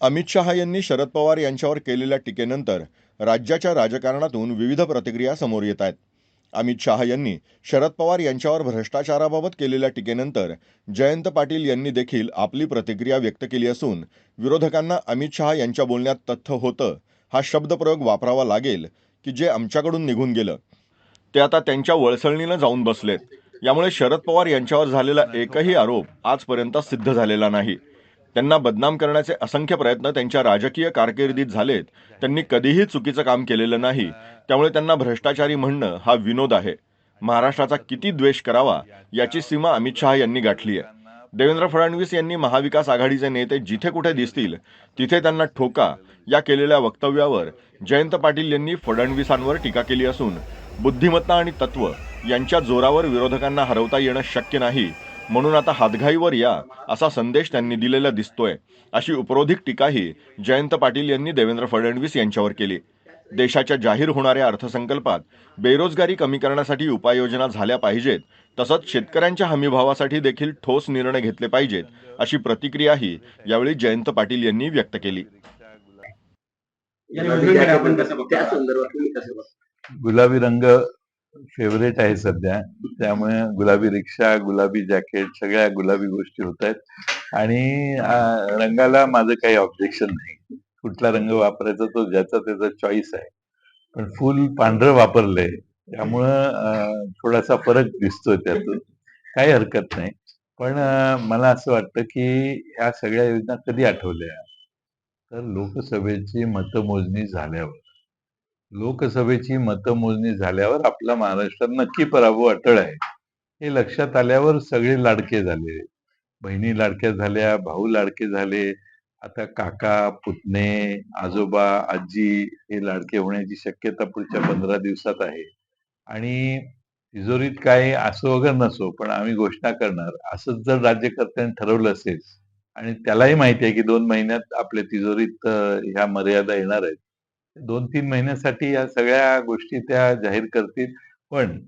अमित शहा यांनी शरद पवार यांच्यावर केलेल्या टीकेनंतर राज्याच्या राजकारणातून विविध प्रतिक्रिया समोर येत आहेत. अमित शहा यांनी शरद पवार यांच्यावर भ्रष्टाचाराबाबत केलेल्या टीकेनंतर जयंत पाटील यांनी देखील आपली प्रतिक्रिया व्यक्त केली असून विरोधकांना अमित शहा यांच्या बोलण्यात तथ्य होतं हा शब्दप्रयोग वापरावा लागेल की जे आमच्याकडून निघून गेलं. ते आता त्यांच्या वळसळणीनं जाऊन बसलेत. यामुळे शरद पवार यांच्यावर झालेला एकही आरोप आजपर्यंत सिद्ध झालेला नाही. त्यांना बदनाम करण्याचे असंख्य प्रयत्न त्यांच्या राजकीय कारकिर्दीत झालेत. त्यांनी कधीही चुकीचं काम केलेलं नाही. त्यामुळे त्यांना भ्रष्टाचारी म्हणणं हा विनोद आहे. महाराष्ट्राचा किती द्वेष करावा याची सीमा अमित शहा यांनी गाठली आहे. देवेंद्र फडणवीस यांनी महाविकास आघाडीचे नेते जिथे कुठे दिसतील तिथे त्यांना ठोका या केलेल्या वक्तव्यावर जयंत पाटील यांनी फडणवीसांवर टीका केली असून बुद्धिमत्ता आणि तत्व यांच्या जोरावर विरोधकांना हरवता येणं शक्य नाही म्हणून आता हातघाईवर या असा संदेश त्यांनी दिलेला दिसतोय. अशी उपरोधिक टीकाही जयंत पाटील यांनी देवेंद्र फडणवीस यांच्यावर केली. देशाच्या जाहीर होणाऱ्या अर्थसंकल्पात बेरोजगारी कमी करण्यासाठी उपाययोजना झाल्या पाहिजेत तसंच शेतकऱ्यांच्या हमीभावासाठी देखील ठोस निर्णय घेतले पाहिजेत अशी प्रतिक्रियाही यावेळी जयंत पाटील यांनी व्यक्त केली. गुलाबी रंग फेवरेट आहे सध्या. त्यामुळे गुलाबी रिक्षा गुलाबी जॅकेट सगळ्या गुलाबी गोष्टी होत आहेत. आणि रंगाला माझं काही ऑब्जेक्शन नाही. कुठला रंग वापरायचा तो ज्याचा त्याचा चॉईस आहे. पण फुल पांढरं वापरलंय. त्यामुळं थोडासा फरक दिसतोय त्यातून. काही हरकत नाही. पण मला असं वाटतं की ह्या सगळ्या योजना कधी आठवल्या? तर लोकसभेची मतमोजणी झाल्यावर. लोकसभेची मतमोजणी झाल्यावर आपला महाराष्ट्रात नक्की पराभव अटळ आहे. हे लक्षात आल्यावर सगळे लाडके झाले. बहिणी लाडक्या झाल्या भाऊ लाडके झाले. आता काका पुतणे आजोबा आजी हे लाडके होण्याची शक्यता पुढच्या पंधरा दिवसात आहे. आणि तिजोरीत काय असो वगैरे नसो पण आम्ही घोषणा करणार. असंच जर राज्यकर्त्यांनी ठरवलं असेल आणि त्यालाही माहिती आहे की दोन महिन्यात आपल्या तिजोरीत ह्या मर्यादा येणार आहेत. दोन तीन महिन्यासाठी या सगळ्या गोष्टी त्या जाहीर करतील. पण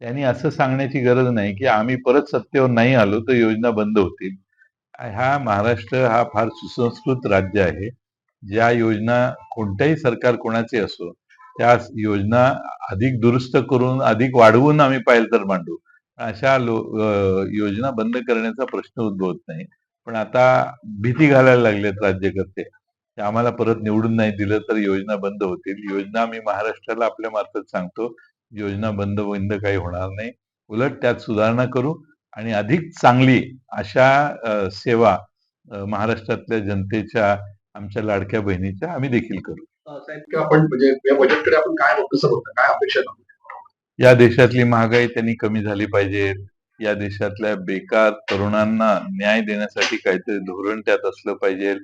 त्यांनी असं सांगण्याची गरज नाही की आम्ही परत सत्तेवर नाही आलो तर योजना बंद होतील. हा महाराष्ट्र हा फार सुसंस्कृत राज्य आहे. ज्या योजना कोणत्याही सरकार कोणाचे असो त्या योजना अधिक दुरुस्त करून अधिक वाढवून आम्ही पाहिलं तर मांडू. अशा लो योजना बंद करण्याचा प्रश्न उद्भवत नाही. पण आता भीती घालायला लागलेत राज्यकर्ते. आम्हाला परत निवडून नाही दिलं तर योजना बंद होतील. योजना आम्ही महाराष्ट्राला आपल्या मार्फत सांगतो. योजना बंद बंद काही होणार नाही. उलट त्यात सुधारणा करू आणि अधिक चांगली अशा सेवा महाराष्ट्रातल्या जनतेच्या आमच्या लाडक्या बहिणीच्या आम्ही देखील करू. आपण म्हणजे या बजेटकडे आपण काय काय अपेक्षा? या देशातली महागाई त्यांनी कमी झाली पाहिजे. या देशातल्या बेकार तरुणांना न्याय देण्यासाठी काहीतरी धोरण त्यात असलं पाहिजे.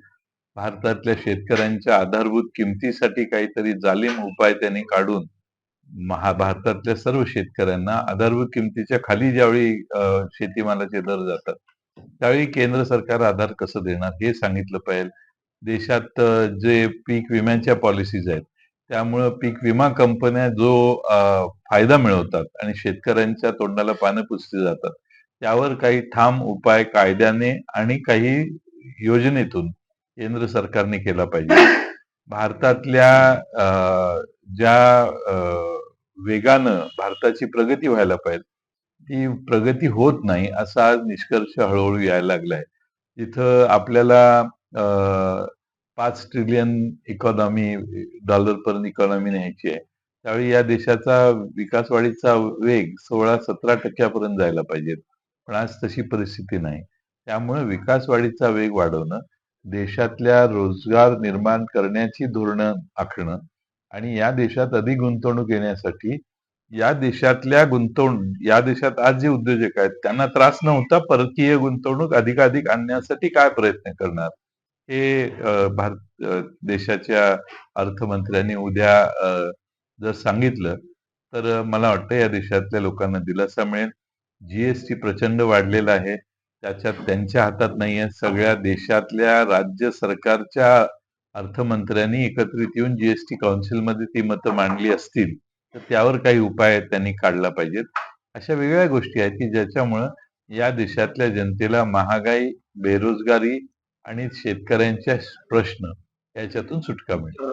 भारतातल्या शेतकऱ्यांच्या आधारभूत किमतीसाठी काहीतरी जालीम उपाय त्यांनी काढून महा भारतातल्या सर्व शेतकऱ्यांना आधारभूत किमतीच्या खाली ज्यावेळी शेतीमालाचे दर जातात त्यावेळी केंद्र सरकार आधार कसं देणार हे सांगितलं पाहिजे. देशात जे पीक विम्याच्या पॉलिसीज आहेत त्यामुळं पीक विमा कंपन्या जो फायदा मिळवतात आणि शेतकऱ्यांच्या तोंडाला पानं पुसली जातात त्यावर काही ठाम उपाय कायद्याने आणि काही योजनेतून केंद्र सरकारने केला पाहिजे. भारतातल्या अ, ज्या वेगानं भारताची प्रगती व्हायला पाहिजे ती प्रगती होत नाही असा आज निष्कर्ष हळूहळू यायला लागलाय. तिथं आपल्याला अ, पाच ट्रिलियन इकॉनॉमी डॉलर पर्यंत इकॉनॉमी न्यायची आहे. त्यावेळी या देशाचा विकासवाढीचा वेग सोळा सतरा टक्क्यापर्यंत जायला पाहिजे. पण आज तशी परिस्थिती नाही. त्यामुळे विकासवाढीचा वेग वाढवणं देशातल्या रोजगार निर्माण करण्याची धोरणं आखणं आणि या देशात अधिक गुंतवणूक येण्यासाठी या देशातल्या गुंतवणूक या देशात आज जे उद्योजक आहेत त्यांना त्रास नव्हता परकीय गुंतवणूक अधिकाधिक आणण्यासाठी काय प्रयत्न करणार? हे भारत देशाच्या अर्थमंत्र्यांनी उद्या जर सांगितलं तर मला वाटतं या देशातल्या लोकांना दिलासा मिळेल. जीएसटी प्रचंड वाढलेला आहे. त्याच्यात त्यांच्या हातात नाहीये. सगळ्या देशातल्या राज्य सरकारच्या अर्थमंत्र्यांनी एकत्रित येऊन जीएसटी काउन्सिलमध्ये ती मतं मांडली असतील तर त्यावर काही उपाय त्यांनी काढला पाहिजेत. अशा वेगळ्या गोष्टी आहेत की ज्याच्यामुळं या देशातल्या जनतेला महागाई बेरोजगारी आणि शेतकऱ्यांच्या प्रश्न याच्यातून सुटका मिळेल.